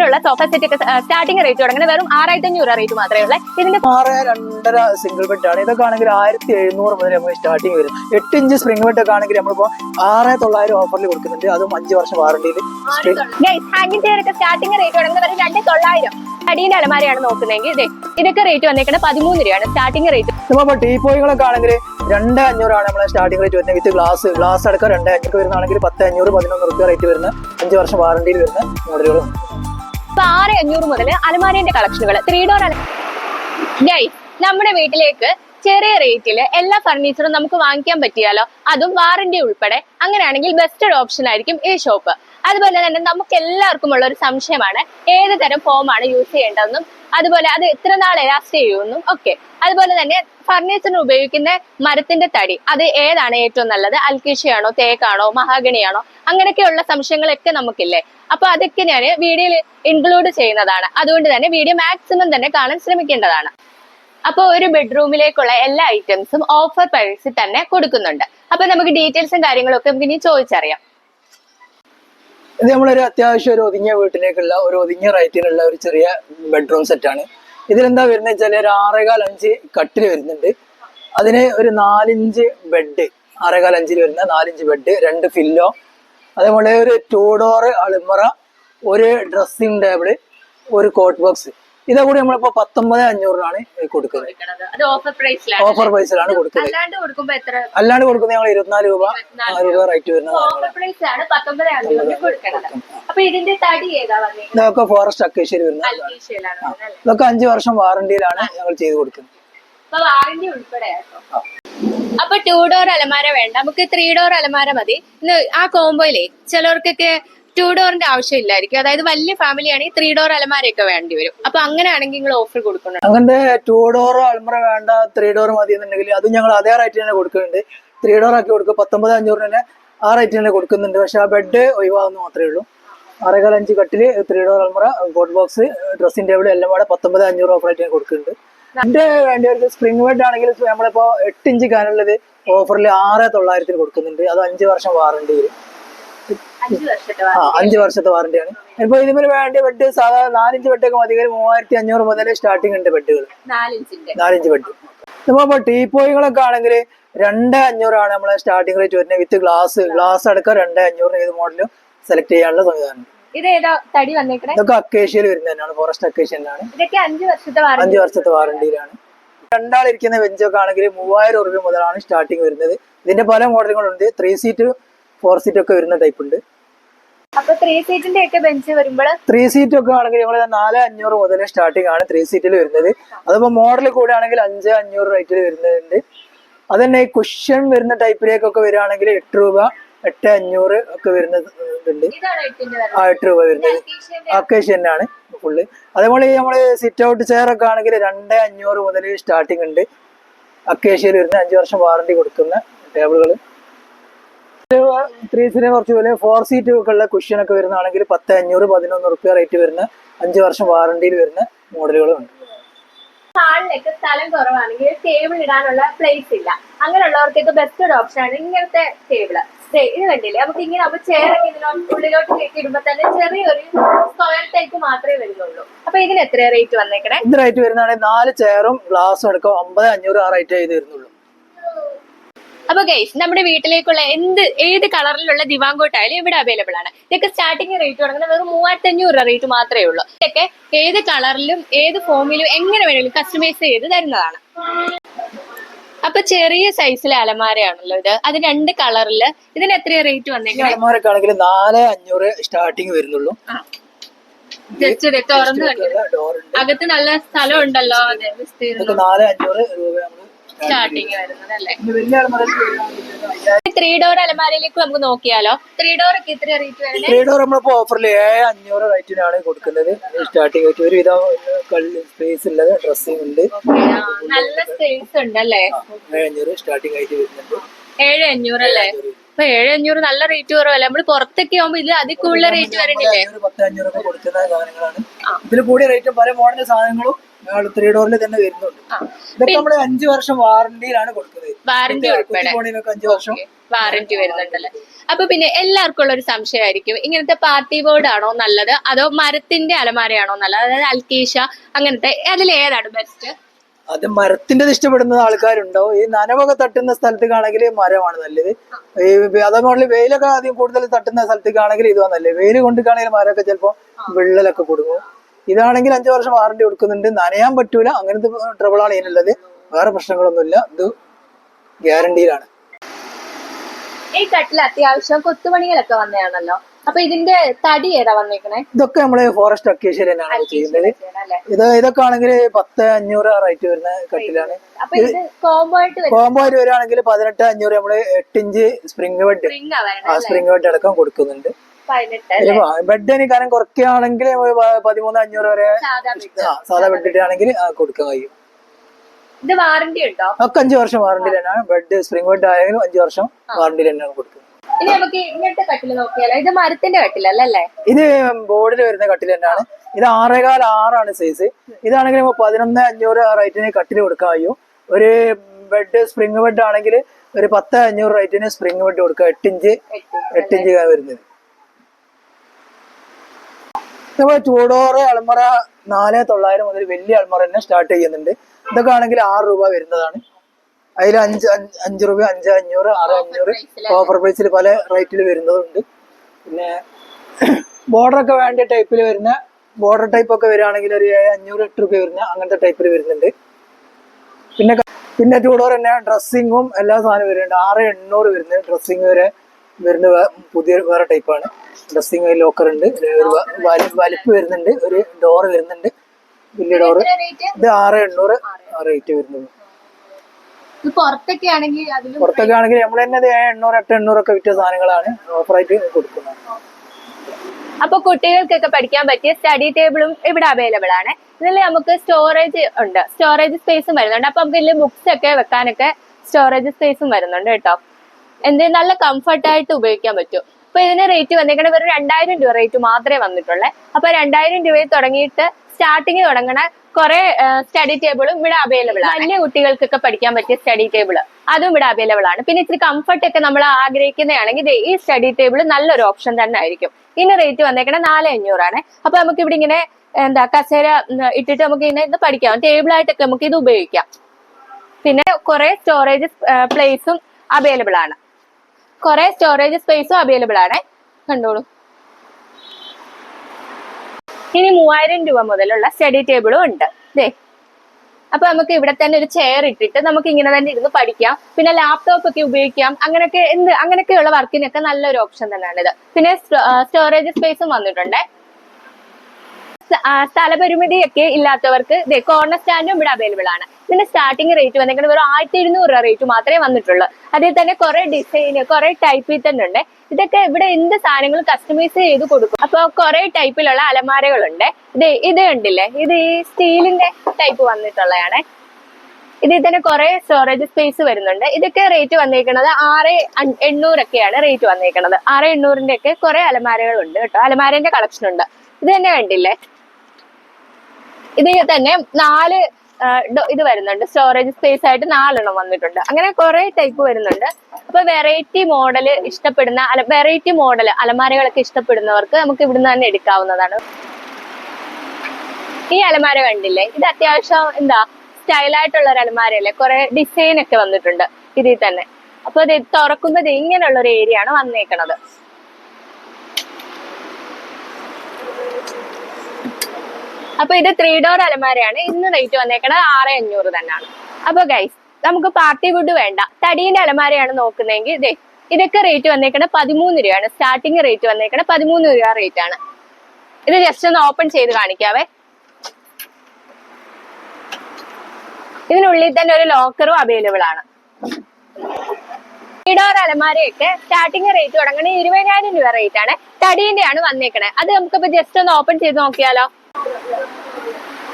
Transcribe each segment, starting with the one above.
ഫർണിച്ചറുള്ള sofa set ഒക്കെ starting rate തുടങ്ങുന്നത് വെറും ആറായിരത്തി അഞ്ഞൂറ് റേറ്റ് മാത്രമേ ഉള്ളൂ. ഇതിന്റെ ആറ് രണ്ടര സിംഗിൾ ബെഡ് ആണ്. ഇതൊക്കെ ആണെങ്കിൽ ആയിരത്തി എഴുന്നൂറ് മുതൽ നമുക്ക് സ്റ്റാർട്ടിങ് വരും. എട്ട് ഇഞ്ച് സ്പ്രിംഗ് ബെഡ് ഒക്കെ ആണെങ്കിൽ നമ്മളിപ്പോ ആറ് തൊള്ളായിരം ഓഫറിൽ കൊടുക്കുന്നുണ്ട്. അതും അഞ്ച് വർഷം വാറണ്ടിയിൽ ഹാങ്ങിങ് ചെയർ ഒക്കെ സ്റ്റാർട്ടിംഗ് റേറ്റ് തുടങ്ങുന്നത് വെറും രണ്ട് തൊള്ളായിരം. അടിയിലെ അലമാരയാണ് നോക്കുന്നതെങ്കിൽ ഇതേ ഇതൊക്കെ റേറ്റ് വന്നേക്കുന്നത് പതിമൂന്ന് രൂപയാണ് സ്റ്റാർട്ടിംഗ് റേറ്റ് നമ്മളിപ്പോ ടീപ്പോയികളൊക്കെ ആണെങ്കിൽ രണ്ട് അഞ്ഞൂറാണ് നമ്മളെ സ്റ്റാർട്ടിംഗ് റേറ്റ് വരുന്നത്. വിത്ത് ഗ്ലാസ് ഗ്ലാസ് അടക്കം രണ്ട് അഞ്ഞൂറ് വരുന്നതാണെങ്കിൽ പത്ത് അഞ്ഞൂറ് പതിനൊന്ന് റുപ്യ റേറ്റ് വരുന്ന അഞ്ച് വർഷം വാറണ്ടിയിൽ വരുന്ന മോഡലുകളും ഇപ്പൊ ആറ് അഞ്ഞൂറ് മുതൽ അലമാരിന്റെ കളക്ഷനുകൾ ത്രീ ഡോർ ഗൈസ് നമ്മുടെ വീട്ടിലേക്ക് ചെറിയ റേറ്റിൽ എല്ലാ ഫർണിച്ചറും നമുക്ക് വാങ്ങിക്കാൻ പറ്റിയാലോ? അതും വാറന്റി ഉൾപ്പെടെ. അങ്ങനെയാണെങ്കിൽ ബെസ്റ്റഡ് ഓപ്ഷൻ ആയിരിക്കും ഈ ഷോപ്പ് അതുപോലെ തന്നെ നമുക്ക് എല്ലാവർക്കും ഉള്ള ഒരു സംശയമാണ് ഏത് തരം ഫോമാണ് യൂസ് ചെയ്യേണ്ടതെന്നും അതുപോലെ അത് എത്ര നാൾ ലാസ്റ്റ് ചെയ്യുമെന്നും ഒക്കെ അതുപോലെ തന്നെ ഫർണിച്ചറിന് ഉപയോഗിക്കുന്ന മരത്തിന്റെ തടി അത് ഏതാണ് ഏറ്റവും നല്ലത്? അൽക്കീഷയാണോ തേക്കാണോ മഹാഗണിയാണോ? അങ്ങനെയൊക്കെയുള്ള സംശയങ്ങളൊക്കെ നമുക്കില്ലേ? അപ്പൊ അതൊക്കെ ഞാൻ വീഡിയോയിൽ ഇൻക്ലൂഡ് ചെയ്യുന്നതാണ്. അതുകൊണ്ട് തന്നെ വീഡിയോ മാക്സിമം തന്നെ കാണാൻ ശ്രമിക്കേണ്ടതാണ്. അപ്പോൾ ഒരു ബെഡ്റൂമിലേക്കുള്ള എല്ലാ ഐറ്റംസും ഓഫർ പ്രൈസിൽ തന്നെ കൊടുക്കുന്നുണ്ട്. അപ്പൊ നമുക്ക് ഡീറ്റെയിൽസും കാര്യങ്ങളൊക്കെ നമുക്ക് ഇനി ചോദിച്ചറിയാം. ഇത് നമ്മളൊരു അത്യാവശ്യം ഒരു ഒതുങ്ങിയ വീട്ടിലേക്കുള്ള ഒരു ഒതുങ്ങിയ റേറ്റിനുള്ള ഒരു ചെറിയ ബെഡ്റൂം സെറ്റാണ് ഇതിലെന്താ വരുന്നത് വെച്ചാൽ ഒരു ആറേകാൽ അഞ്ച് കട്ടിൽ വരുന്നുണ്ട്. അതിന് ഒരു നാലിഞ്ച് ബെഡ് ആറേകാൽ അഞ്ചിൽ വരുന്ന നാലിഞ്ച് ബെഡ് രണ്ട് ഫില്ലോ അതേപോലെ ഒരു ടൂ ഡോർ അളിമറ ഒരു ഡ്രസ്സിംഗ് ടേബിൾ ഒരു കോട്ട് ബോക്സ് ഇതാ കൂടി നമ്മളിപ്പോ പത്തൊമ്പത് അഞ്ഞൂറിനാണ് കൊടുക്കുന്നത്. ഓഫർ പ്രൈസിലാണ് കൊടുക്കുന്നത്. അല്ലാണ്ട് കൊടുക്കുന്നത് ഞങ്ങൾ ഇരുപത്തിനാല് രൂപ രൂപ റേറ്റ് വരുന്നത് ഇതൊക്കെ ഫോറസ്റ്റ് അക്കേഷ്യയിൽ വരുന്നത്? ഇതൊക്കെ അഞ്ചു വർഷം വാറണ്ടിയിലാണ് ഞങ്ങൾ ചെയ്ത് കൊടുക്കുന്നത്. അപ്പൊ ടു ഡോർ അലമാര വേണ്ട. നമുക്ക് ത്രീ ഡോർ അലമാര മതി. ആ കോംബോയിലേ ചിലർക്കൊക്കെ ടൂ ഡോറിന്റെ ആവശ്യമില്ലായിരിക്കും. അതായത് വലിയ ഫാമിലി ആണെങ്കിൽ ത്രീ ഡോർ അലമാരയൊക്കെ വേണ്ടി വരും. അപ്പൊ അങ്ങനെയാണെങ്കിൽ നിങ്ങൾ ഓഫർ കൊടുക്കുന്നുണ്ട്. അങ്ങനത്തെ ടു ഡോറോ അൾമറ വേണ്ട ത്രീ ഡോർ മതി എന്നുണ്ടെങ്കിൽ അത് ഞങ്ങൾ അതേ റേറ്റ് തന്നെ കൊടുക്കുന്നുണ്ട്. ത്രീ ഡോർ ആക്കി കൊടുക്കുക പത്തൊമ്പത് അഞ്ഞൂറിന് തന്നെ ആ റേറ്റ് തന്നെ കൊടുക്കുന്നുണ്ട്. പക്ഷെ ആ ബെഡ് ഒഴിവാകുന്ന മാത്രമേ ഉള്ളൂ. ആറേകാൽ അഞ്ച് കട്ടിൽ ത്രീ ഡോർ അൾമറ ഗോഡ് ബോക്സ് ഡ്രസ്സിംഗ് ടേബിൾ എല്ലാം കൂടെ പത്തൊമ്പത് അഞ്ഞൂറ് ഓഫർ ആയിട്ട് കൊടുക്കുന്നുണ്ട്. എന്റെ വേണ്ടിയവർക്ക് സ്പ്രിംഗ് ബെഡ് ആണെങ്കിൽ നമ്മളിപ്പോ എട്ട് ഇഞ്ച് കാനുള്ളത് ഓഫറിൽ ആറ് തൊള്ളായിരത്തിന് കൊടുക്കുന്നുണ്ട്. അത് അഞ്ച് വർഷം വാറണ്ടി ആ അഞ്ച് വർഷത്തെ വാറണ്ടിയാണ് ഇപ്പൊ ഇതിന് വേണ്ടി ബെഡ് സാധാരണ നാലിഞ്ച് ബെഡൊക്കെ മതി. മൂവായിരത്തി അഞ്ഞൂറ് മുതൽ സ്റ്റാർട്ടിംഗ് ഉണ്ട് ബെഡുകൾ നാലിഞ്ച് ബെഡ് നമ്മളിപ്പോ ടീപ്പോയികളൊക്കെ ആണെങ്കിൽ രണ്ട് അഞ്ഞൂറാണ് നമ്മളെ സ്റ്റാർട്ടിംഗ് റേറ്റ് വരുന്നത്. വിത്ത് ഗ്ലാസ് ഗ്ലാസ് അടക്കം രണ്ട് അഞ്ഞൂറിന് ഏത് മോഡലും സെലക്ട് ചെയ്യാനുള്ള സംവിധാനം. ഇതൊക്കെ അക്കേഷ്യയിൽ വരുന്നതാണ് ഫോറസ്റ്റ് അക്കേഷ്യനാണ് അഞ്ചു വർഷത്തെ വാറന്റി അഞ്ച് വർഷത്തെ വാറണ്ടിയിലാണ് രണ്ടാളിരിക്കുന്ന ബെഞ്ചൊക്കെ ആണെങ്കിൽ മൂവായിരം രൂപ മുതലാണ് സ്റ്റാർട്ടിംഗ് വരുന്നത്. ഇതിന്റെ പല മോഡലുകളുണ്ട് ത്രീ സീറ്റ് ഫോർ സീറ്റ് ഒക്കെ വരുന്ന ടൈപ്പ് ഉണ്ട്. അപ്പൊ ത്രീ സീറ്റിന്റെ ഒക്കെ ബെഞ്ച് വരുമ്പോൾ ത്രീ സീറ്റ് ഒക്കെ ആണെങ്കിൽ ഞങ്ങൾ നാല് അഞ്ഞൂറ് മുതൽ സ്റ്റാർട്ടിംഗ് ആണ് ത്രീ സീറ്റിൽ വരുന്നത്. അതിപ്പോ മോഡൽ കൂടെ ആണെങ്കിൽ അഞ്ച് അഞ്ഞൂറ് റേറ്റിൽ വരുന്നുണ്ട്. അത് തന്നെ കുഷൻ വരുന്ന ടൈപ്പിലേക്കൊക്കെ വരികയാണെങ്കിൽ എട്ട് രൂപ എട്ട് അഞ്ഞൂറ് ഒക്കെ എട്ടിന്റെ ആ എട്ട് രൂപ വരുന്നത്. അക്കേഷ്യനാണ് ഫുള്ള് അതേപോലെ ഈ നമ്മൾ സിറ്റ് ഔട്ട് ചെയർ ഒക്കെ ആണെങ്കിൽ രണ്ട് അഞ്ഞൂറ് മുതൽ സ്റ്റാർട്ടിംഗ് ഉണ്ട്. അക്കേഷ്യയിൽ വരുന്ന അഞ്ച് വർഷം വാറണ്ടി കൊടുക്കുന്ന ടേബിളുകൾ ത്രീ സീറ്റിനെ കുറച്ച് വില. ഫോർ സീറ്റ് ഒക്കെ ഉള്ള കുഷ്യൻ ഒക്കെ വരുന്നതാണെങ്കിൽ പത്ത് അഞ്ഞൂറ് പതിനൊന്ന് റുപ്യ റേറ്റ് വരുന്ന അഞ്ച് വർഷം വാറണ്ടിയിൽ വരുന്ന മോഡലുകളും ഉണ്ട് ഹാളിലൊക്കെ സ്ഥലം കുറവാണെങ്കിൽ ടേബിൾ ഇടാനുള്ള പ്ലേസ് ഇല്ല. അങ്ങനെയുള്ളവർക്കൊക്കെ ബെസ്റ്റ് ഒരു ഓപ്ഷൻ ആണ്. ഇങ്ങനത്തെ ടേബിൾ ഇത് കണ്ടില്ലേ? നമുക്ക് ഇങ്ങനെ അപ്പൊ ചെയറൊക്കെ ഇതിനോട്ട് ഉള്ളിലോട്ട് കയറ്റി ഇടുമ്പോ തന്നെ ചെറിയൊരു സ്ക്വയർ ടൈപ്പ് മാത്രമേ വരുന്നുള്ളൂ. അപ്പൊ ഇതിന് എത്ര റേറ്റ് വന്നേക്കണേ? ഇത് റേറ്റ് വരുന്നതാണെങ്കിൽ നാല് ചെയറും ഗ്ലാസും അടക്കം അമ്പത് അഞ്ഞൂറ് ആ റേറ്റ് ചെയ്ത് വരുന്നുള്ളൂ. അപ്പൊ ഗൈസ് നമ്മുടെ വീട്ടിലേക്കുള്ള എന്ത് ഏത് കളറിലുള്ള ദിവാങ്കോട്ടായാലും ഇവിടെ അവൈലബിൾ ആണ്. ഇതൊക്കെ സ്റ്റാർട്ടിംഗ് റേറ്റ് തുടങ്ങുന്നത് വെറും മൂവായിരത്തി അഞ്ഞൂറ് രൂപ റേറ്റ് മാത്രമേ ഉള്ളൂ. ഇതൊക്കെ ഏത് കളറിലും ഏത് ഫോമിലും എങ്ങനെ വേണമെങ്കിലും കസ്റ്റമൈസ് ചെയ്ത് തരുന്നതാണ്. അപ്പൊ ചെറിയ സൈസിലെ അലമാരയാണല്ലോ ഇത്. അത് രണ്ട് കളറിൽ ഇതിന് എത്ര റേറ്റ് വന്നേക്കാണെങ്കിൽ വന്നേക്കണേ അലമാരൊക്കെ ആണെങ്കിൽ നാല് അഞ്ഞൂറ് സ്റ്റാർട്ടിങ് വരുന്നുള്ളൂ. ജസ്റ്റ് ഇത് തുറന്ന് അകത്ത് നല്ല സ്ഥലം ഉണ്ടല്ലോ. നാല് അഞ്ഞൂറ് രൂപ സ്റ്റാർട്ടിങ് വരുന്നത് അല്ലേ? ത്രീ ഡോർ അലമാരയിലേക്ക് നമുക്ക് നോക്കിയാലോ? ത്രീ ഡോർ ഒക്കെ ഇത്ര റേറ്റ് വരുന്നത് ത്രീ ഡോർ നമ്മളിപ്പോ ഓഫറിൽ ഏഴ് അഞ്ഞൂറ് റേറ്റിനാണ് കൊടുക്കുന്നത്. സ്റ്റാർട്ടിംഗ് റേറ്റ് ഒരുവിധം സ്പേസ് ഉള്ളത് ഡ്രസ്സിംഗ് ഉണ്ട്. നല്ല സ്പേസ് ഉണ്ടല്ലേ? ഏഴ് അഞ്ഞൂറ് സ്റ്റാർട്ടിംഗ് ആയിട്ട് വരുന്നുണ്ട്. ഏഴ് അഞ്ഞൂറ് അല്ലേ? അപ്പൊ ഏഴ് അഞ്ഞൂറ് നല്ല റേറ്റ് കുറവല്ലേ? നമ്മൾ പുറത്തൊക്കെ ആവുമ്പോ ഇതിൽ അതിൽ കൂടുതൽ റേറ്റ് വരണില്ലേ അഞ്ഞൂറ് പത്ത് അഞ്ഞൂറൊക്കെ കൊടുക്കുന്ന സാധനങ്ങളാണ്. ഇതിൽ കൂടിയ റേറ്റും പല മോഡൽ സാധനങ്ങളും ത്രീ ഡോറിൽ തന്നെ വരുന്നുണ്ട്. ഇതൊക്കെ നമ്മൾ അഞ്ചു വർഷം വാറന്റിയിലാണ് കൊടുക്കുന്നത്. വാറന്റി ഫോണിനൊക്കെ അഞ്ചു വർഷം. വാറന്റി വരുന്നുണ്ടല്ലേ. അപ്പൊ പിന്നെ എല്ലാവർക്കും ഉള്ള ഒരു സംശയമായിരിക്കും. ഇങ്ങനത്തെ പാർട്ടി ബോർഡ് ആണോ നല്ലത്? അതോ മരത്തിന്റെ അലമാരയാണോ നല്ലത്? അതായത് അൽക്കീഷ അങ്ങനത്തെ അതിൽ ഏതാണ് ബെസ്റ്റ് അത് മരത്തിന്റെ ഇഷ്ടപ്പെടുന്ന ആൾക്കാരുണ്ടാവും ഈ നനവൊക്കെ തട്ടുന്ന സ്ഥലത്തേക്കാണെങ്കിൽ മരമാണ് നല്ലത്. ഈ അതേപോലെ വെയിലൊക്കെ ആദ്യം കൂടുതൽ തട്ടുന്ന സ്ഥലത്തേക്കാണെങ്കിൽ ഇതുവാ നല്ലത്. വെയിൽ കൊണ്ടിട്ടാണെങ്കിൽ മരമൊക്കെ ചിലപ്പോൾ വിള്ളലൊക്കെ കൊടുക്കും. ഇതാണെങ്കിൽ അഞ്ചു വർഷം വാറണ്ടി കൊടുക്കുന്നുണ്ട്. നനയാൻ പറ്റൂല. അങ്ങനത്തെ ട്രബിളാണ് ഇതിനുള്ളത്. വേറെ പ്രശ്നങ്ങളൊന്നുമില്ല. ഇത് ഗ്യാരണ്ടിയിലാണ് ഈ കട്ടിൽ അത്യാവശ്യം കൊത്തുപണികളൊക്കെ വന്നതാണല്ലോ. അപ്പൊ ഇതിന്റെ തടി ഏതാ വന്നേക്കണേ? ഇതൊക്കെ നമ്മൾ ഫോറസ്റ്റ് അക്കേഷ്യൽ തന്നെയാണ് ചെയ്യുന്നത്. ഇത് ഇതൊക്കെ ആണെങ്കിൽ പത്ത് അഞ്ഞൂറ് റേറ്റ് വരുന്ന കട്ടിലാണ്. കോംബോ ആയിട്ട് വരും കോമ്പോ ആയിട്ട് വരികയാണെങ്കിൽ പതിനെട്ട് അഞ്ഞൂറ് നമ്മൾ എട്ടിഞ്ച് സ്പ്രിംഗ് ബെഡ് സ്പ്രിംഗ് ആ സ്പ്രിംഗ് ബെഡ് അടക്കം കൊടുക്കുന്നുണ്ട്. ബെഡ് ഇനി കാരണം കുറയ്ക്കുകയാണെങ്കിൽ പതിമൂന്ന് അഞ്ഞൂറ് വരെ സാധാ ബെഡ് ഇട്ടാണെങ്കിൽ കൊടുക്കാൻ കഴിയും. ഇത് വാറണ്ടി ഉണ്ടോ? ഒക്കെ അഞ്ചു വർഷം വാറണ്ടി തന്നെയാണ് ബെഡ് സ്പ്രിംഗ് ബെഡ് ആയാലും അഞ്ചു വർഷം വാറണ്ടി തന്നെയാണ് കൊടുക്കുന്നത് ഇനി നമുക്ക് ഇങ്ങനത്തെ കട്ടിൽ നോക്കിയാലോ? ഇത് മരത്തിന്റെ കട്ടിലല്ലേ? ഇത് ബോർഡിൽ വരുന്ന കട്ടിൽ തന്നെയാണ് ഇത് ആറേകാൽ ആറാണ് സൈസ് ഇതാണെങ്കിൽ പതിനൊന്ന് അഞ്ഞൂറ് റേറ്റിന് കട്ടിൽ കൊടുക്കാൻ കഴിയും. ഒരു ബെഡ് സ്പ്രിംഗ് ബെഡ് ആണെങ്കിൽ ഒരു പത്ത് അഞ്ഞൂറ് റേറ്റിന് സ്പ്രിംഗ് ബെഡ് കൊടുക്കുക. എട്ടിഞ്ച് എട്ടിഞ്ച് വരുന്നത്. നമ്മൾ ചൂടോറ് അൾമറ നാല് തൊള്ളായിരം മുതൽ വലിയ അൾമറ തന്നെ സ്റ്റാർട്ട് ചെയ്യുന്നുണ്ട്. ഇതൊക്കെ ആണെങ്കിൽ ആറ് രൂപ വരുന്നതാണ്. അതിൽ അഞ്ച് അഞ്ച് രൂപ അഞ്ച് അഞ്ഞൂറ് ആറ് അഞ്ഞൂറ് ഓഫർ പ്രൈസിൽ പല റേറ്റിൽ വരുന്നതുണ്ട്. പിന്നെ ബോർഡർ ഒക്കെ വേണ്ട ടൈപ്പിൽ വരുന്ന ബോർഡർ ടൈപ്പ് ഒക്കെ വരികയാണെങ്കിൽ ഒരു ഏഴ് അഞ്ഞൂറ് എട്ട് രൂപ വരുന്ന അങ്ങനത്തെ ടൈപ്പിൽ വരുന്നുണ്ട്. പിന്നെ പിന്നെ ചൂടോർ തന്നെ ഡ്രസ്സിങ്ങും എല്ലാ സാധനവും വരുന്നുണ്ട്. ആറ് എണ്ണൂറ് വരുന്നത് ഡ്രസ്സിങ് വരെ വരുന്ന പുതിയ വേറെ ടൈപ്പാണ് ഡ്രസ്സിങ് ലോക്കർ ഉണ്ട്. ഒരു വലിപ്പ് വരുന്നുണ്ട്. ഒരു ഡോർ വരുന്നുണ്ട്. വലിയ ഡോർ ഇത് ആറ് എണ്ണൂറ് റേറ്റ് വരുന്നത് പുറത്തൊക്കെ ആണെങ്കിൽ പുറത്തൊക്കെ ആണെങ്കിൽ നമ്മൾ തന്നെ എണ്ണൂറ് എട്ട് എണ്ണൂറൊക്കെ വിറ്റ സാധനങ്ങളാണ് ഓഫറായിട്ട് കൊടുക്കുന്നത്. അപ്പൊ കുട്ടികൾക്കൊക്കെ പഠിക്കാൻ പറ്റിയ സ്റ്റഡി ടേബിളും ഇവിടെ അവൈലബിൾ ആണ്. ഇതിൽ നമുക്ക് സ്റ്റോറേജ് ഉണ്ട്. സ്റ്റോറേജ് സ്പേസും വരുന്നുണ്ട്. അപ്പൊ നമുക്ക് ഇതിൽ ബുക്സ് ഒക്കെ വെക്കാനൊക്കെ സ്റ്റോറേജ് സ്പേസും വരുന്നുണ്ട് കേട്ടോ. എന്ത് നല്ല കംഫർട്ടായിട്ട് ഉപയോഗിക്കാൻ പറ്റും. അപ്പൊ ഇതിന് റേറ്റ് വന്നേക്കണേ വെറും രണ്ടായിരം രൂപ റേറ്റ് മാത്രമേ വന്നിട്ടുള്ളേ. അപ്പൊ രണ്ടായിരം രൂപയിൽ തുടങ്ങിയിട്ട് സ്റ്റാർട്ടിങ് തുടങ്ങണ കുറെ സ്റ്റഡി ടേബിളും ഇവിടെ അവൈലബിൾ ആണ്. വലിയ കുട്ടികൾക്കൊക്കെ പഠിക്കാൻ പറ്റിയ സ്റ്റഡി ടേബിൾ അതും ഇവിടെ അവൈലബിൾ ആണ്. പിന്നെ ഇച്ചിരി കംഫർട്ട് ഒക്കെ നമ്മൾ ആഗ്രഹിക്കുന്നതാണെങ്കിൽ ഈ സ്റ്റഡി ടേബിൾ നല്ലൊരു ഓപ്ഷൻ തന്നെ ആയിരിക്കും. ഇതിന് റേറ്റ് വന്നേക്കണേ നാല് അഞ്ഞൂറാണ്. അപ്പൊ നമുക്ക് ഇവിടെ ഇങ്ങനെ എന്താ കസേര ഇട്ടിട്ട് നമുക്ക് ഇങ്ങനെ ഇത് പഠിക്കാം. ടേബിൾ ആയിട്ടൊക്കെ നമുക്ക് ഇത് ഉപയോഗിക്കാം. പിന്നെ കുറെ സ്റ്റോറേജ് പ്ലേസും അവൈലബിൾ ആണ്. കുറെ സ്റ്റോറേജ് സ്പേസും അവൈലബിൾ ആണ്. കണ്ടോളൂ. ഇനി മൂവായിരം രൂപ മുതലുള്ള സ്റ്റഡി ടേബിളും ഉണ്ട്. ദേ. അപ്പൊ നമുക്ക് ഇവിടെ തന്നെ ഒരു ചെയർ ഇട്ടിട്ട് നമുക്ക് ഇങ്ങനെ തന്നെ ഇരുന്ന് പഠിക്കാം. പിന്നെ ലാപ്ടോപ്പ് ഒക്കെ ഉപയോഗിക്കാം. അങ്ങനെയൊക്കെ എന്ത്? അങ്ങനെയൊക്കെയുള്ള വർക്കിനൊക്കെ നല്ലൊരു ഓപ്ഷൻ തന്നെയാണിത്. പിന്നെ സ്റ്റോറേജ് സ്പേസും വന്നിട്ടുണ്ട്. സ്ഥ- ആ, സ്ഥലപരിമിതി ഒക്കെ ഇല്ലാത്തവർക്ക് കോർണർ സ്റ്റാൻഡും ഇവിടെ അവൈലബിൾ ആണ്. ഇതിന്റെ സ്റ്റാർട്ടിംഗ് റേറ്റ് വന്നിരിക്കുന്നത് ഒരു ആയിരത്തി ഇരുന്നൂറ് രൂപ റേറ്റ് മാത്രമേ വന്നിട്ടുള്ളൂ. അതിൽ തന്നെ കുറെ ഡിസൈൻ കുറെ ടൈപ്പിൽ തന്നെ ഉണ്ട്. ഇതൊക്കെ ഇവിടെ എന്ത് സാധനങ്ങൾ കസ്റ്റമൈസ് ചെയ്ത് കൊടുക്കും. അപ്പോൾ കുറെ ടൈപ്പിലുള്ള അലമാരകളുണ്ട്. ഇത് ഇത് കണ്ടില്ലേ? ഇത് ഈ സ്റ്റീലിന്റെ ടൈപ്പ് വന്നിട്ടുള്ളതാണ്. ഇതിൽ തന്നെ കുറെ സ്റ്റോറേജ് സ്പേസ് വരുന്നുണ്ട്. ഇതൊക്കെ റേറ്റ് വന്നേക്കുന്നത് ആറ് എണ്ണൂറൊക്കെയാണ് റേറ്റ് വന്നേക്കുന്നത് ആറ് എണ്ണൂറിന്റെ ഒക്കെ കുറെ അലമാരകളുണ്ട് കേട്ടോ. അലമാരന്റെ കളക്ഷൻ ഉണ്ട്. ഇത് തന്നെ കണ്ടില്ലേ? ഇതിൽ തന്നെ നാല് ഇത് വരുന്നുണ്ട്. സ്റ്റോറേജ് സ്പേസ് ആയിട്ട് നാലെണ്ണം വന്നിട്ടുണ്ട്. അങ്ങനെ കുറെ ടൈപ്പ് വരുന്നുണ്ട്. അപ്പൊ വെറൈറ്റി മോഡൽ ഇഷ്ടപ്പെടുന്ന വെറൈറ്റി മോഡൽ അലമാരകളൊക്കെ ഇഷ്ടപ്പെടുന്നവർക്ക് നമുക്ക് ഇവിടുന്ന് തന്നെ എടുക്കാവുന്നതാണ്. ഈ അലമാര കണ്ടില്ലേ? ഇത് അത്യാവശ്യം എന്താ സ്റ്റൈലായിട്ടുള്ള ഒരു അലമാരയല്ലേ? കുറെ ഡിസൈൻ ഒക്കെ വന്നിട്ടുണ്ട് ഇതിൽ തന്നെ. അപ്പൊ ഇത് തുറക്കുന്നത് ഇങ്ങനെയുള്ള ഒരു ഏരിയ ആണ് വന്നേക്കണത്. അപ്പൊ ഇത് ത്രീ ഡോർ അലമാരയാണ്. ഇന്ന് റേറ്റ് വന്നേക്കണത് ആറ് അഞ്ഞൂറ് തന്നെയാണ്. അപ്പൊ ഗൈസ് നമുക്ക് പാർട്ടി വുഡ് വേണ്ട. തടീന്റെ അലമാരയാണ് നോക്കുന്നതെങ്കിൽ ഇതേ ഇതൊക്കെ റേറ്റ് വന്നേക്കണത് പതിമൂന്ന് രൂപയാണ്. സ്റ്റാർട്ടിങ് റേറ്റ് വന്നേക്കണത് പതിമൂന്ന് രൂപ റേറ്റ് ആണ്. ഇത് ജസ്റ്റ് ഒന്ന് ഓപ്പൺ ചെയ്ത് കാണിക്കാവേ. ഇതിനുള്ളിൽ തന്നെ ഒരു ലോക്കറും അവൈലബിൾ ആണ്. ഇടോർ അലമാരയൊക്കെ സ്റ്റാർട്ടിങ് റേറ്റ് തുടങ്ങണേ ഇരുപതിനായിരം രൂപ റേറ്റ് ആണ്. തടീന്റെ ആണ് വന്നേക്കണേ അത് നമുക്കിപ്പോ ജസ്റ്റ് ഒന്ന് ഓപ്പൺ ചെയ്ത് നോക്കിയാലോ?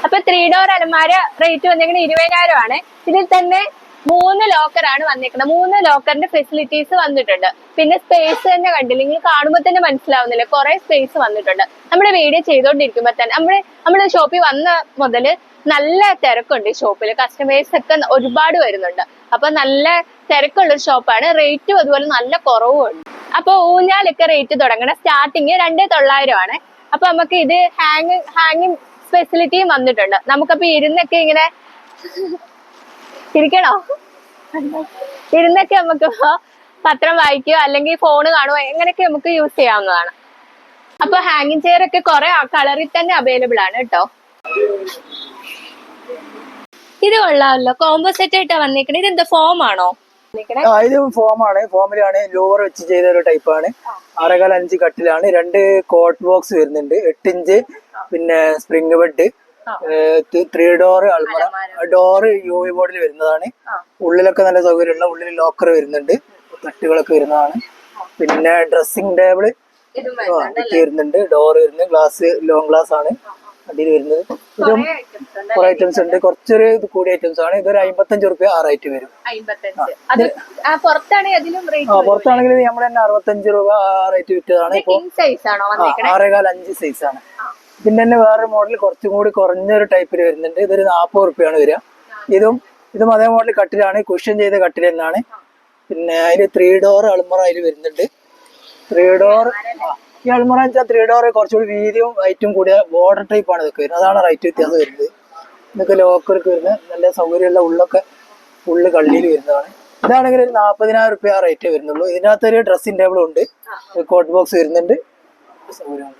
അപ്പൊ ത്രീ ഡോർ അലമാര റേറ്റ് വന്നിരിക്കുന്നത് ഇരുപതിനായിരം ആണ് ഇതിൽ തന്നെ മൂന്ന് ലോക്കർ ആണ് വന്നിരിക്കുന്നത്. മൂന്ന് ലോക്കറിന്റെ ഫെസിലിറ്റീസ് വന്നിട്ടുണ്ട്. പിന്നെ സ്പേസ് തന്നെ കണ്ടില്ല? നിങ്ങൾ കാണുമ്പോൾ തന്നെ മനസ്സിലാവുന്നില്ല? കുറെ സ്പേസ് വന്നിട്ടുണ്ട്. നമ്മുടെ വീഡിയോ ചെയ്തുകൊണ്ടിരിക്കുമ്പോൾ തന്നെ നമ്മുടെ നമ്മുടെ ഷോപ്പിൽ വന്ന മുതൽ നല്ല തിരക്കുണ്ട് ഈ ഷോപ്പിൽ കസ്റ്റമേഴ്സ് ഒക്കെ ഒരുപാട് വരുന്നുണ്ട്. അപ്പൊ നല്ല തിരക്കുള്ള ഷോപ്പാണ് റേറ്റും അതുപോലെ നല്ല കുറവും ഉണ്ട് അപ്പൊ ഊഞ്ഞാലൊക്കെ റേറ്റ് തുടങ്ങണ. സ്റ്റാർട്ടിങ് രണ്ടേ തൊള്ളായിരം ആണ് അപ്പൊ നമുക്ക് ഇത് ഹാങ് ഹാങ്ങിങ് ഫെസിലിറ്റിയും വന്നിട്ടുണ്ട്. നമുക്കപ്പോ ഇരുന്നൊക്കെ ഇങ്ങനെ ഇരിക്കണോ? ഇരുന്നൊക്കെ നമുക്ക് പത്രം വായിക്കുകയോ അല്ലെങ്കിൽ ഫോണ് കാണുകയോ എങ്ങനെയൊക്കെ നമുക്ക് യൂസ് ചെയ്യാവുന്നതാണ്. അപ്പൊ ഹാങ്ങിങ് ചെയർ ഒക്കെ കുറെ കളറിൽ തന്നെ അവൈലബിൾ ആണ് കേട്ടോ. ഇത് കൊള്ളാമല്ലോ. കോംബോ സെറ്റ് ആയിട്ടാ വന്നേക്കണേ. ഇത് എന്താ ഫോം ആണോ? ആ ഇത് ഫോമാണ്. ഫോമിലാണ് ലോവർ വെച്ച് ചെയ്ത ഒരു ടൈപ്പാണ് ആറേകാൽ അഞ്ച് കട്ടിലാണ്. രണ്ട് കോട്ട് ബോക്സ് വരുന്നുണ്ട്. എട്ട് ഇഞ്ച് പിന്നെ സ്പ്രിംഗ് ബെഡ് ത്രീ ഡോർ അൾമറ ഡോറ് യു വി ബോർഡിൽ വരുന്നതാണ്. ഉള്ളിലൊക്കെ നല്ല സൗകര്യമുള്ള ഉള്ളിൽ ലോക്കർ വരുന്നുണ്ട്. തട്ടുകളൊക്കെ വരുന്നതാണ്. പിന്നെ ഡ്രസ്സിംഗ് ടേബിൾ വരുന്നുണ്ട് ഡോർ വരുന്നത് ഗ്ലാസ് ലോങ് ഗ്ലാസ് ആണ്. അടിയിൽ വരുന്നത്. ഇതും കുറെ ഐറ്റംസ് ഉണ്ട് കുറച്ചൊരു ഇത് കൂടിയ ഐറ്റംസ് ആണ്. ഇതൊരു അമ്പത്തഞ്ച് റുപ്യ ആ റേറ്റ് വരും. പുറത്താണെങ്കിൽ നമ്മൾ തന്നെ അറുപത്തഞ്ച് രൂപ ആ റേറ്റ് വിറ്റതാണ് ഇപ്പൊ കിങ് സൈസ് ആണോ ആ, വന്നേക്കണേ? ആറേകാൽ അഞ്ച് സൈസ് ആണ്. പിന്നെ തന്നെ വേറെ മോഡൽ കുറച്ചും കൂടി കുറഞ്ഞൊരു ടൈപ്പിൽ വരുന്നുണ്ട്. ഇതൊരു നാൽപ്പത് റുപ്യാണ് വരിക. ഇതും ഇതും അതേ മോഡൽ കട്ടിലാണ്. കുഷ്യൻ ചെയ്ത കട്ടിൽ തന്നെയാണ്. പിന്നെ അതിൽ ത്രീ ഡോർ അൾമറ അതിൽ വരുന്നുണ്ട്. ത്രീ ഡോർ ഈ അൾമറ വെച്ചാൽ ത്രീ ഡോർ കുറച്ചുകൂടി വീതിയും ഹൈറ്റും കൂടിയ ബോർഡർ ടൈപ്പ് ആണ് ഇതൊക്കെ വരുന്നത്. അതാണ് റൈറ്റ് വ്യത്യാസം വരുന്നത്. ഇതൊക്കെ ലോക്കർക്ക് വരുന്നത് നല്ല സൗകര്യമുള്ള ഉള്ളൊക്കെ ഉള്ളു കള്ളിയിൽ വരുന്നതാണ്. ഇതാണെങ്കിൽ ഒരു നാൽപ്പതിനായിരം റുപ്യ റേറ്റ് വരുന്നുള്ളൂ. ഇതിനകത്തൊരു ഡ്രസ്സിംഗ് ടേബിൾ ഉണ്ട്. കോട്ട് ബോക്സ് വരുന്നുണ്ട്. സൗകര്യമാണ്.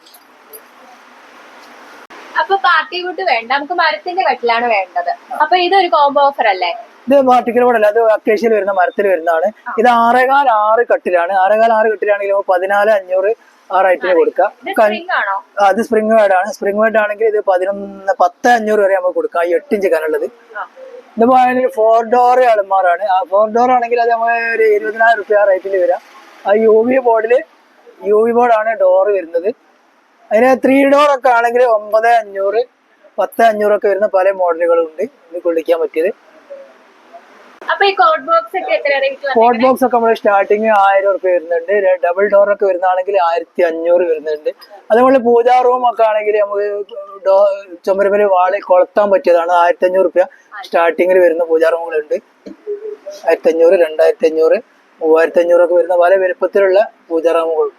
അപ്പൊ പാർട്ടി കൂട്ട് വേണ്ട. നമുക്ക് മരത്തിന്റെ കട്ടിലാണ് വേണ്ടത്. അപ്പൊ ഇതൊരു കോംബോ ഓഫർ അല്ലേ? ഇത് പാർട്ടിക്കൽ കൂടല്ല അത് അക്കേഷ്യയിൽ വരുന്ന മരത്തിൽ വരുന്നതാണ്. ഇത് ആറേകാൽ ആറ് കട്ടിലാണ്. ആറേകാൽ ആറ് കട്ടിലാണെങ്കിൽ പതിനാല് അഞ്ഞൂറ് ആ റേറ്റിന് കൊടുക്കാം. സ്പ്രിംഗ് ആണോ? ആ, അത് സ്പ്രിംഗ് വേർഡ് ആണ്. സ്പ്രിംഗ് വേർഡ് ആണെങ്കിൽ ഇത് പതിനൊന്ന് പത്ത് അഞ്ഞൂറ് വരെ നമുക്ക് കൊടുക്കാം. ഈ എട്ട് ഇഞ്ച് കനുള്ളത് ഇതിപ്പോ അതിന് ഫോർ ഡോർ അളമാറാണ് ആ ഫോർ ഡോർ ആണെങ്കിൽ അത് നമ്മൾ ഒരു ഇരുപതിനായിരം റുപ്യ റേറ്റിൽ വരാം. ആ യു വി ബോർഡിൽ യു വി ബോർഡാണ് ഡോർ വരുന്നത്. അതിന് ത്രീ ഡോർ ഒക്കെ ആണെങ്കിൽ ഒമ്പത് അഞ്ഞൂറ് പത്ത് അഞ്ഞൂറൊക്കെ വരുന്ന പല മോഡലുകളും ഉണ്ട്. ഇത് കൊള്ളിക്കാൻ പറ്റിയത് അപ്പൊ ഈ കോഡ് ബോക്സ് ഒക്കെ എത്ര റേറ്റ് കോട്ട് ബോക്സ് ഒക്കെ നമ്മൾ സ്റ്റാർട്ടിങ് ആയിരം റുപ്യ വരുന്നുണ്ട്. ഡബിൾ ഡോർ ഒക്കെ വരുന്നതാണെങ്കിൽ ആയിരത്തി അഞ്ഞൂറ് വരുന്നുണ്ട്. അതേപോലെ പൂജാ റൂം ഒക്കെ ആണെങ്കിൽ നമുക്ക് ഡോ ചുമരുമൽ വാളി കൊളത്താൻ പറ്റിയതാണ്. ആയിരത്തി അഞ്ഞൂറ് റുപ്യ സ്റ്റാർട്ടിങ്ങിൽ വരുന്ന പൂജാ റൂമുകളുണ്ട് ആയിരത്തി അഞ്ഞൂറ് രണ്ടായിരത്തി അഞ്ഞൂറ് മൂവായിരത്തി അഞ്ഞൂറൊക്കെ വരുന്ന പല വലുപ്പത്തിലുള്ള പൂജാ റൂമുകളും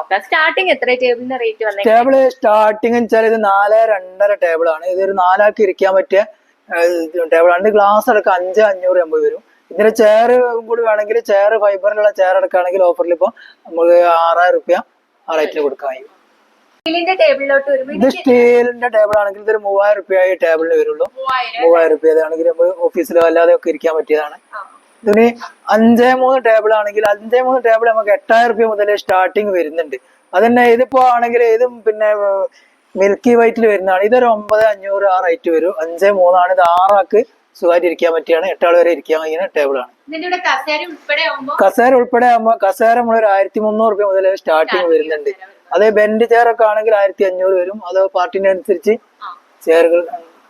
ഒക്കെ സ്റ്റാർട്ടിങ് എത്ര ടേബിളിന്റെ റേറ്റ് ടേബിൾ സ്റ്റാർട്ടിങ് വെച്ചാൽ ഇത് നാല് രണ്ടര ടേബിൾ ആണ്. ഇതൊരു നാലാക്കി ഇരിക്കാൻ പറ്റിയ ടേബിൾ ആണ് ഗ്ലാസ് അടക്കം അഞ്ച് അഞ്ഞൂറ് എൺപത് വരും. ഇതിന്റെ ചെയർ കൂടി വേണമെങ്കിൽ ചെയർ ഫൈബറിലുള്ള ചെയർ അടക്കമാണെങ്കിൽ ഓഫറിൽ ഇപ്പോൾ നമുക്ക് ആറായിരം റുപ്യ ആ റേറ്റിന് കൊടുക്കാൻ കഴിയും. ഇത് സ്റ്റീലിന്റെ ടേബിൾ ആണെങ്കിൽ ഇതൊരു മൂവായിരം റുപ്യ ഈ ടേബിളിന് വരുള്ളൂ. മൂവായിരം മൂവായിരം റുപ്യ ഇതാണെങ്കിൽ നമുക്ക് ഓഫീസിലോ അല്ലാതെ ഒക്കെ ഇരിക്കാൻ പറ്റിയതാണ്. ഇതിന് അഞ്ചേ മൂന്ന് ടേബിൾ ആണെങ്കിൽ അഞ്ചേ മൂന്ന് ടേബിൾ നമുക്ക് എട്ടായിരം റുപ്യ മുതൽ സ്റ്റാർട്ടിങ് വരുന്നുണ്ട്. അതന്നെ ഇതിപ്പോ ആണെങ്കിൽ ഇതും പിന്നെ മിൽക്കി വൈറ്റിൽ വരുന്നതാണ്. ഇതൊരു ഒമ്പത് അഞ്ഞൂറ് ആ റേറ്റ് വരും. അഞ്ച് മൂന്നാണ്. ഇത് ആറാക്ക് സുഖമായിട്ട് ഇരിക്കാൻ പറ്റിയാണ് എട്ടാൾ വരെ ഇരിക്കാൻ കഴിയുന്ന ടേബിളാണ് ഇതിന്റെ കൂടെ കസേര ഉൾപ്പെടെ ആകുമ്പോ കസേര ഉൾപ്പെടെ ആകുമ്പോൾ കസേര നമ്മൾ ഒരു ആയിരത്തി മുന്നൂറ് റുപ്യ മുതൽ സ്റ്റാർട്ടിങ് വരുന്നുണ്ട് അതേ ബെൻഡ് ചെയർ ഒക്കെ ആണെങ്കിൽ ആയിരത്തി അഞ്ഞൂറ് വരും. അത് പാർട്ടിന്റെ അനുസരിച്ച് ചെയറുകൾ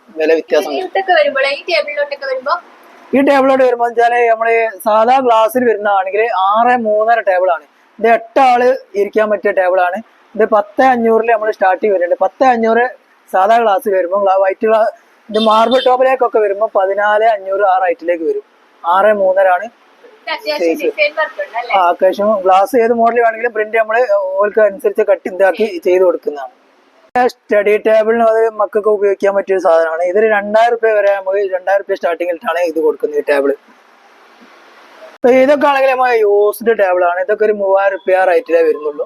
വില വ്യത്യാസം ഈ ടേബിളോട് വരുമ്പോൾ വെച്ചാൽ നമ്മൾ സാധാ ഗ്ലാസ്സിൽ വരുന്നതാണെങ്കിൽ ആറ് മൂന്നര ആണ്. ഇത് എട്ടാൾ ഇരിക്കാൻ പറ്റിയ ടേബിളാണ് ഇത് പത്ത് അഞ്ഞൂറിൽ നമ്മൾ സ്റ്റാർട്ട് വരുന്നുണ്ട്. പത്ത് അഞ്ഞൂറ് സാധാ ഗ്ലാസ് വരുമ്പോൾ വൈറ്റ് ഗ്ലാസ് ഇത് മാർബിൾ ടോപ്പിലേക്കൊക്കെ വരുമ്പോൾ പതിനാല് അഞ്ഞൂറ് ആ റൈറ്റിലേക്ക് വരും. ആറ് മൂന്നരാണ് അത്യാവശ്യം ആ ഗ്ലാസ് ഏത് മോഡൽ വേണമെങ്കിലും പ്രിന്റ് നമ്മൾ ഓൾക്ക് അനുസരിച്ച് കട്ട് ഇതാക്കി ചെയ്ത് കൊടുക്കുന്നതാണ്. സ്റ്റഡി ടേബിളിന് അത് മക്കൾക്ക് ഉപയോഗിക്കാൻ പറ്റിയ ഒരു സാധനമാണ്. ഇതിൽ രണ്ടായിരം റുപ്യ വരെ നമുക്ക് രണ്ടായിരം റുപ്യ സ്റ്റാർട്ടിങ്ങിലിട്ടാണ് ഇത് കൊടുക്കുന്നത് ഈ ടേബിൾ ഇതൊക്കെ ആണെങ്കിൽ നമ്മൾ യൂസ്ഡ് ടേബിൾ ആണ്. ഇതൊക്കെ ഒരു മൂവായിരം റുപ്യ റേറ്റിലേ വരുന്നുള്ളൂ.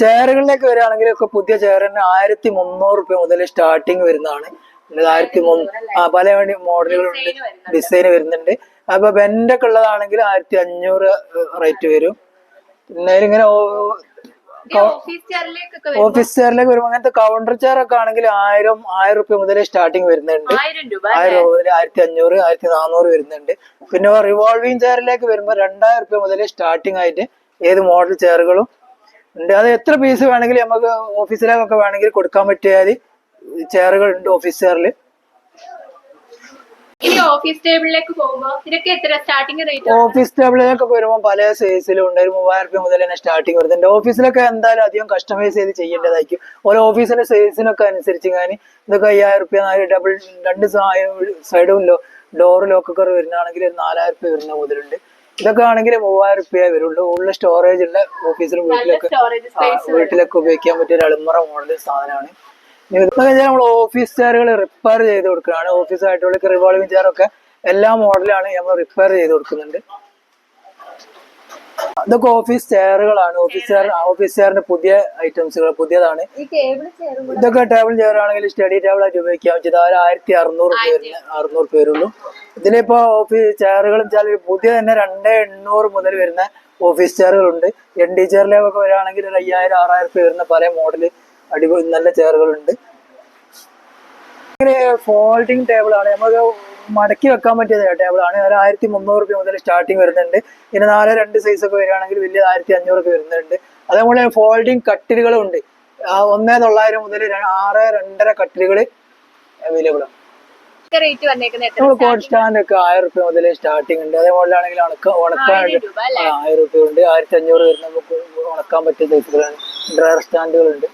ചെയറുകളിലേക്ക് വരികയാണെങ്കിൽ ഒക്കെ പുതിയ ചെയർ തന്നെ ആയിരത്തി മുന്നൂറ് രൂപ മുതൽ സ്റ്റാർട്ടിങ് വരുന്നതാണ്. ആയിരത്തി ആ പല മോഡലുകളുണ്ട്. ഡിസൈൻ വരുന്നുണ്ട്. അപ്പൊ ബെൻഡൊക്കെ ഉള്ളതാണെങ്കിൽ ആയിരത്തി അഞ്ഞൂറ് റേറ്റ് വരും. പിന്നെ ഇങ്ങനെ ഓഫീസ് ചെയറിലേക്ക് വരുമ്പോൾ അങ്ങനത്തെ കൗണ്ടർ ചെയർ ഒക്കെ ആണെങ്കിൽ ആയിരം ആയിരം റുപ്യ മുതൽ സ്റ്റാർട്ടിങ് വരുന്നുണ്ട്. ആയിരം രൂപ മുതൽ ആയിരത്തി അഞ്ഞൂറ് ആയിരത്തി നാനൂറ് വരുന്നുണ്ട്. പിന്നെ റിവോൾവിംഗ് ചെയറിലേക്ക് വരുമ്പോൾ രണ്ടായിരം റുപ്യ മുതൽ സ്റ്റാർട്ടിംഗ് ആയിട്ട് ഏത് മോഡൽ ചെയറുകളും ഉണ്ട്. അത് എത്ര പീസ് വേണമെങ്കിലും നമുക്ക് ഓഫീസിലേക്കൊക്കെ വേണമെങ്കിൽ കൊടുക്കാൻ പറ്റിയാൽ ചെയറുകൾ ഉണ്ട് ഓഫീസ് ചെയറിൽ ഓഫീസ് ടേബിളിലേക്ക് ഇതൊക്കെ എത്ര? സ്റ്റാർട്ടിംഗ് റേറ്റ് ഓഫീസ് ടേബിളിലേക്കൊക്കെ വരുമ്പോൾ പല സൈസിലും ഉണ്ട്. ഒരു മൂവായിരം രൂപ മുതൽ തന്നെ സ്റ്റാർട്ടിങ് വരുന്നുണ്ട്. ഓഫീസിലൊക്കെ എന്തായാലും അധികം കസ്റ്റമൈസ് ചെയ്ത് ചെയ്യേണ്ടതായിരിക്കും. ഓരോ ഓഫീസിന്റെ സൈസിനൊക്കെ അനുസരിച്ച് ഞാൻ ഇതൊക്കെ അയ്യായിരം റുപ്യ നാല് ഡബിൾ രണ്ട് സൈഡും ഡോർ ലോക്കൊക്കെ വരുന്നതാണെങ്കിൽ നാലായിരം രൂപ വരുന്ന മുതലുണ്ട്. ഇതൊക്കെ ആണെങ്കിൽ മൂവായിരം റുപ്യ വരുള്ളൂ. ഉള്ള സ്റ്റോറേജ് ഉള്ള ഓഫീസിലും വീട്ടിലൊക്കെ വീട്ടിലൊക്കെ ഉപയോഗിക്കാൻ പറ്റിയ ഒരു അളിമുറ മോഡൽ സാധനമാണ്. നമ്മൾ ഓഫീസ് ചെയറുകൾ റിപ്പയർ ചെയ്ത് കൊടുക്കുകയാണ്. ഓഫീസ് ആയിട്ടുള്ള റിവോൾവിംഗ് ചെയറൊക്കെ എല്ലാ മോഡലാണ് നമ്മൾ റിപ്പയർ ചെയ്ത് കൊടുക്കുന്നുണ്ട്. ഇതൊക്കെ ഓഫീസ് ചെയറുകളാണ് ഓഫീസ് ചെയർ ഓഫീസ് ചെയറിന് പുതിയ ഐറ്റംസുകൾ പുതിയതാണ്. ഇതൊക്കെ ടേബിൾ ചെയർ ആണെങ്കിൽ സ്റ്റഡി ടേബിൾ ആയിട്ട് ഉപയോഗിക്കാം. അതൊരു ആയിരത്തി അറുന്നൂറ് പേരിന് അറുന്നൂറ് പേരുള്ളൂ. ഇതിലിപ്പോ ഓഫീസ് ചെയറുകൾ വെച്ചാൽ പുതിയ തന്നെ രണ്ട് എണ്ണൂറ് മുതൽ വരുന്ന ഓഫീസ് ചെയറുകളുണ്ട് എൻ ഡി ചെയറിലേക്കൊക്കെ വരികയാണെങ്കിൽ ഒരു അയ്യായിരം ആറായിരം രൂപ വരുന്ന പല മോഡൽ അടിപൊളി നല്ല ചെയറുകളുണ്ട് ഫോൾഡിങ് ആണ്. നമുക്ക് മടക്കി വെക്കാൻ പറ്റിയ ടേബിൾ ആണ് ഒരു ആയിരത്തി മുന്നൂറ് രൂപ മുതൽ സ്റ്റാർട്ടിങ് വരുന്നുണ്ട്. പിന്നെ നാല് രണ്ട് സൈസ് ഒക്കെ വരികയാണെങ്കിൽ വലിയ ആയിരത്തി അഞ്ഞൂറൊക്കെ വരുന്നുണ്ട്. അതേപോലെ ഫോൾഡിങ് കട്ടിലുകളും ഉണ്ട്. ഒന്നേ തൊള്ളായിരം മുതൽ ആറ് രണ്ടര കട്ടിലുകൾ അവൈലബിൾ ആണ്. നമ്മൾ കോഡ് സ്റ്റാൻഡ് ഒക്കെ ആയിരം റുപ്യ മുതൽ സ്റ്റാർട്ടിംഗ് ഉണ്ട്. അതേപോലെ ആണെങ്കിൽ ഉണക്ക ഉണക്കാനുണ്ട് ആയിരം റുപ്യ ഉണ്ട്. ആയിരത്തി അഞ്ഞൂറ് വരുന്ന നമുക്ക് ഉണക്കാൻ പറ്റിയ സൈസുകളാണ് ഡ്രയർ സ്റ്റാൻഡുകളുണ്ട്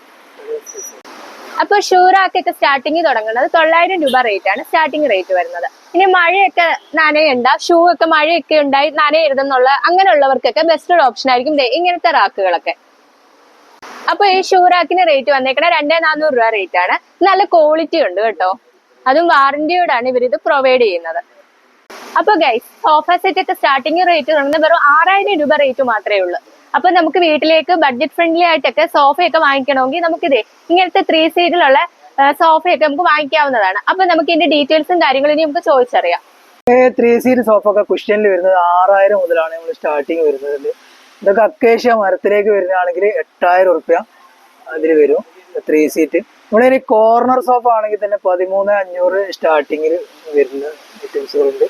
അപ്പൊ ഷൂറാക്കൊക്കെ സ്റ്റാർട്ടിങ് തുടങ്ങുന്നത് തൊള്ളായിരം രൂപ റേറ്റ് ആണ് സ്റ്റാർട്ടിങ് റേറ്റ് വരുന്നത്. ഇനി മഴയൊക്കെ നനയണ്ട ഷൂ ഒക്കെ മഴയൊക്കെ ഉണ്ടായി നനയരുതെന്നുള്ള അങ്ങനെയുള്ളവർക്കൊക്കെ ബെസ്റ്റ് ഓപ്ഷൻ ആയിരിക്കും ഇങ്ങനത്തെ റാക്കുകളൊക്കെ. അപ്പൊ ഈ ഷൂ റാക്കിന് റേറ്റ് വന്നേക്കണ രണ്ടേ നാനൂറ് രൂപ റേറ്റ് ആണ്. നല്ല ക്വാളിറ്റി ഉണ്ട് കേട്ടോ. അതും വാറന്റിയോടാണ് ഇവർ ഇത് പ്രൊവൈഡ് ചെയ്യുന്നത്. അപ്പൊ ഗൈസ് സോഫ സെറ്റ് ഒക്കെ സ്റ്റാർട്ടിംഗ് റേറ്റ് തുടങ്ങുന്നത് വെറും ആറായിരം രൂപ റേറ്റ് മാത്രമേ ഉള്ളൂ. അപ്പൊ നമുക്ക് വീട്ടിലേക്ക് ബഡ്ജറ്റ് ഫ്രണ്ട്ലി ആയിട്ടൊക്കെ സോഫയൊക്കെ വാങ്ങിക്കണമെങ്കിൽ നമുക്കിതേ ഇങ്ങനത്തെ ത്രീ സീറ്റിലുള്ള സോഫയൊക്കെ നമുക്ക് വാങ്ങിക്കാവുന്നതാണ്. അപ്പൊ നമുക്ക് ഇതിന്റെ ഡീറ്റെയിൽസും കാര്യങ്ങളും ഇനി നമുക്ക് ചോദിച്ചറിയാം. ത്രീ സീരീസ് സോഫ ഒക്കെ കുഷ്യനിൽ വരുന്നത് ആറായിരം മുതലാണ് നമ്മൾ സ്റ്റാർട്ടിങ് വരുന്നത്. ഇതൊക്കെ അക്കേഷ്യ മരത്തിലേക്ക് വരുന്നതാണെങ്കിൽ എട്ടായിരം ഉറുപ്യ അതിൽ വരും ത്രീ സീറ്റ് നമ്മുടെ ഇനി കോർണർ സോഫ ആണെങ്കിൽ തന്നെ പതിമൂന്ന് അഞ്ഞൂറ് സ്റ്റാർട്ടിങ്ങിൽ വരുന്ന ഐറ്റംസുകളുണ്ട്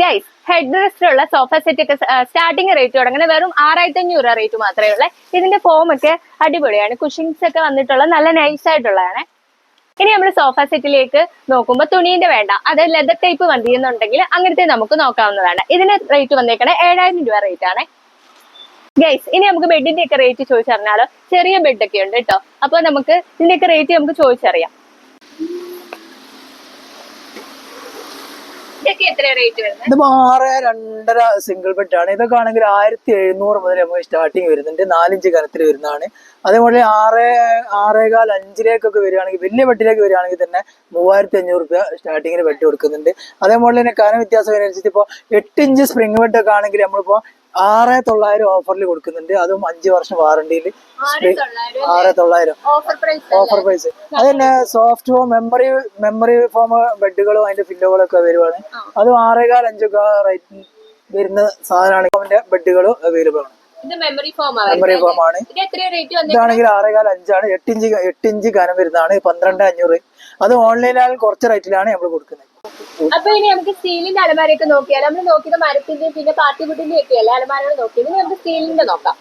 ഗൈസ് ഹെഡ് റെസ്റ്റിലുള്ള സോഫ സെറ്റ് ഒക്കെ സ്റ്റാർട്ടിംഗ് റേറ്റ് തുടങ്ങുന്നത് വെറും ആറായിരത്തി അഞ്ഞൂറ് റേറ്റ് മാത്രമേ ഉള്ളൂ. ഇതിന്റെ ഫോം ഒക്കെ അടിപൊളിയാണ്. കുഷിൻസ് ഒക്കെ വന്നിട്ടുള്ള നല്ല നൈസ് ആയിട്ടുള്ളതാണ്. ഇനി നമ്മൾ സോഫ സെറ്റിലേക്ക് നോക്കുമ്പോൾ തുണീന്റെ വേണ്ട. അത് ലെതർ ടൈപ്പ് വന്നിരുന്നുണ്ടെങ്കിൽ അങ്ങനത്തെ നമുക്ക് നോക്കാവുന്നതാണ്. ഇതിന് റേറ്റ് വന്നേക്കണേ ഏഴായിരം രൂപ റേറ്റ് ആണ്. ഗൈസ് ഇനി നമുക്ക് ബെഡിന്റെ ഒക്കെ റേറ്റ് ചോദിച്ചറിഞ്ഞാലോ? ചെറിയ ബെഡ് ഒക്കെ ഉണ്ട് കേട്ടോ അപ്പൊ നമുക്ക് ഇതിന്റെ ഒക്കെ റേറ്റ് നമുക്ക് ചോദിച്ചറിയാം ഇതൊക്കെ എത്ര റേറ്റ് വരുന്നത് ഇതിപ്പോ ആറ് രണ്ടര സിംഗിൾ ബെഡ് ആണ്. ഇതൊക്കെ ആണെങ്കിൽ ആയിരത്തി എഴുന്നൂറ് മുതൽ നമുക്ക് സ്റ്റാർട്ടിങ് വരുന്നുണ്ട്. നാലിഞ്ച് കനത്തിൽ വരുന്നതാണ്. അതേപോലെ ആറ് ആറേകാൽ അഞ്ചിലേക്കൊക്കെ വരികയാണെങ്കിൽ വലിയ ബെഡിലേക്ക് വരികയാണെങ്കിൽ തന്നെ മൂവായിരത്തി അഞ്ഞൂറ് രൂപ സ്റ്റാർട്ടിങ്ങിന് ബെഡ് കൊടുക്കുന്നുണ്ട്. അതേപോലെ തന്നെ കനം വ്യത്യാസം അനുസരിച്ച് ഇപ്പോൾ എട്ട് ഇഞ്ച് സ്പ്രിംഗ് ബെഡ് ഒക്കെ ആണെങ്കിൽ നമ്മളിപ്പോൾ ആറ് തൊള്ളായിരം ഓഫറിൽ കൊടുക്കുന്നുണ്ട്. അതും അഞ്ച് വർഷം വാറണ്ടിയിൽ ആറ് തൊള്ളായിരം ഓഫർ പ്രൈസ് പ്രൈസ് അതന്നെ soft foam memory memory foam ബെഡുകളും അതിന്റെ ഫില്ലോകളും ഒക്കെ വരുവാണ് അതും ആറേകാൽ അഞ്ചൊക്കെ റേറ്റ് വരുന്ന സാധനമാണ്. അവന്റെ ബെഡുകളും അവൈലബിൾ ആണ്. മെമ്മറി ഫോം ആണ്. ഇതാണെങ്കിൽ ആറേകാൽ അഞ്ചാണ്. എട്ടിഞ്ച് എട്ടിഞ്ച് കനം വരുന്നതാണ്. പന്ത്രണ്ട് അഞ്ഞൂറ്. അത് ഓൺലൈനിൽ കുറച്ച് റേറ്റിലാണ് നമ്മൾ കൊടുക്കുന്നത്. അപ്പൊ ഇനി നമുക്ക് സ്റ്റീലിന്റെ അലമാരയൊക്കെ നോക്കിയാൽ നമ്മൾ നോക്കിയത് മരത്തിന്റെ പിന്നെ പാർട്ടി വീട്ടിന്റെ ഒക്കെ അല്ലേ? അലമാരകൾ നോക്കിയത് നമുക്ക് സ്റ്റീലിന്റെ നോക്കാം.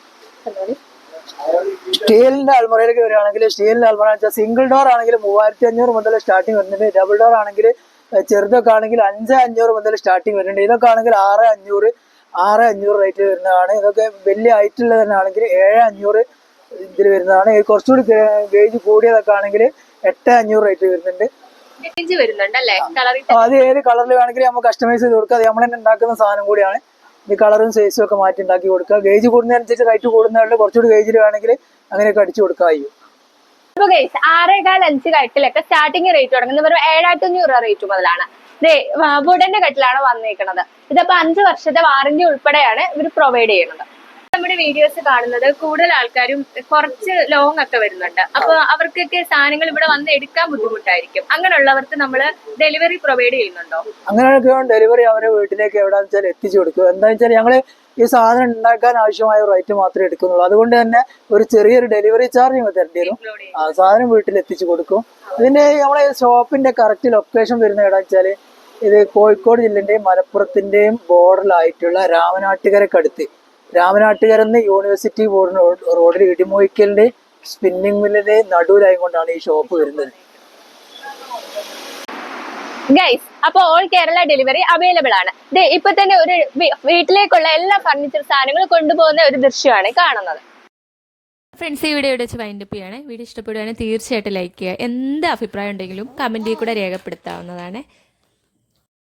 സ്റ്റീലിന്റെ അൽമറയിലേക്ക് വരികയാണെങ്കിൽ സ്റ്റീലിന്റെ അൽമറ വെച്ചാൽ സിംഗിൾ ഡോർ ആണെങ്കിൽ മൂവായിരത്തി അഞ്ഞൂറ് മുതൽ സ്റ്റാർട്ടിങ് വരുന്നുണ്ട്. ഡബിൾ ഡോർ ആണെങ്കിൽ ചെറുതൊക്കെ ആണെങ്കിൽ അഞ്ച് അഞ്ഞൂറ് മുതൽ സ്റ്റാർട്ടിങ് വരുന്നുണ്ട്. ഇതൊക്കെ ആണെങ്കിൽ ആറ് അഞ്ഞൂറ് ആറ് അഞ്ഞൂറ് റേറ്റ് വരുന്നതാണ്. ഇതൊക്കെ വലിയ ഹൈറ്റ് ഉള്ളത് തന്നെ ആണെങ്കിൽ ഏഴ് അഞ്ഞൂറ് ഇതിൽ വരുന്നതാണ്. കുറച്ചുകൂടി ഗേജ് കൂടിയതൊക്കെ ആണെങ്കിൽ എട്ട് അഞ്ഞൂറ് റേറ്റ് വരുന്നുണ്ട്. വരുന്നുണ്ടല്ലേ? കളറിൽ അത് ഏത് കളറിൽ വേണമെങ്കിലും നമുക്ക് കസ്റ്റമൈസ് ചെയ്ത് കൊടുക്കുക അത് നമ്മൾ തന്നെ ഉണ്ടാക്കുന്ന സാധനം കൂടിയാണ്. ഈ കളറും സൈസും ഒക്കെ മാറ്റി ഉണ്ടാക്കി കൊടുക്കുക. ഗേജ് കൂടുന്നതനുസരിച്ച് റൈറ്റ് കൂടുന്നതുകൊണ്ട് കുറച്ചുകൂടി ഗേജിൽ വേണമെങ്കിൽ അങ്ങനെയൊക്കെ അടിച്ചു കൊടുക്കുക ഗൈസ് ആറേകാൽ അഞ്ച് കട്ടിലൊക്കെ സ്റ്റാർട്ടിംഗ് റേറ്റ് തുടങ്ങുന്നത് വെറും ഏഴായിരത്തി അഞ്ഞൂറ് രൂപ റേറ്റ് മുതലാണ്. വുഡന്റെ കട്ടിലാണ് വന്നേക്കുന്നത് ഇതിപ്പോ അഞ്ച് വർഷത്തെ വാറന്റി ഉൾപ്പെടെയാണ് ഇവർ പ്രൊവൈഡ് ചെയ്യുന്നത്. നമ്മുടെ വീഡിയോസ് കാണുന്നത് കൂടുതൽ ആൾക്കാരും കുറച്ച് ലോങ് ഒക്കെ വരുന്നുണ്ട്. അപ്പൊ അവർക്കൊക്കെ സാധനങ്ങൾ ഇവിടെ വന്ന് എടുക്കാൻ ബുദ്ധിമുട്ടായിരിക്കും. അങ്ങനെയുള്ളവർക്ക് നമ്മൾ ഡെലിവറി പ്രൊവൈഡ് ചെയ്യുന്നുണ്ടോ? അങ്ങനെയൊക്കെ ഡെലിവറി അവരെ വീട്ടിലേക്ക് എവിടെയാണെന്ന് വെച്ചാൽ എത്തിച്ചു കൊടുക്കും. എന്താ വെച്ചാൽ ഞങ്ങൾ ഈ സാധനം ഉണ്ടാക്കാൻ ആവശ്യമായ റേറ്റ് മാത്രമേ എടുക്കുന്നുള്ളൂ. അതുകൊണ്ട് തന്നെ ഒരു ചെറിയൊരു ഡെലിവറി ചാർജ് ഞങ്ങൾ തരേണ്ടി വരും. ആ സാധനം വീട്ടിൽ എത്തിച്ചു കൊടുക്കും. ഇതിന്റെ നമ്മളെ ഷോപ്പിന്റെ കറക്റ്റ് ലൊക്കേഷൻ വരുന്ന എവിടെ വെച്ചാൽ ഇത് കോഴിക്കോട് ജില്ലന്റെയും മലപ്പുറത്തിന്റെയും ബോർഡറിലായിട്ടുള്ള രാമനാട്ടുകരക്കടുത്ത്. രാമനാട്ടുകരെന്ന് യൂണിവേഴ്സിറ്റി ബോർഡിന് റോഡിൽ ഇടിമോയിക്കലിന്റെ സ്പിന്നിംഗ് മില്ലിന്റെ നടുവിലായി കൊണ്ടാണ് ഈ ഷോപ്പ് വരുന്നത്. ഗൈസ് അപ്പോൾ ഓൾ കേരള ഡെലിവറി അവൈലബിൾ ആണ്. ദേ ഇപ്പൊ തന്നെ ഒരു വീട്ടിലേക്കുള്ള എല്ലാ ഫർണിച്ചർ സാധനങ്ങളും കൊണ്ടുപോകുന്ന ഒരു ദൃശ്യമാണ് കാണുന്നത്. ഫ്രണ്ട്സ് ഈ വീഡിയോ വെച്ച് വെച്ച് വൈൻഡപ്പ് ചെയ്യാണ്. വീഡിയോ ഇഷ്ടപ്പെടുകയാണെങ്കിൽ തീർച്ചയായിട്ടും ലൈക്ക് ചെയ്യുക. എന്ത് അഭിപ്രായം ഉണ്ടെങ്കിലും കമന്റിൽ കൂടെ രേഖപ്പെടുത്താവുന്നതാണ്.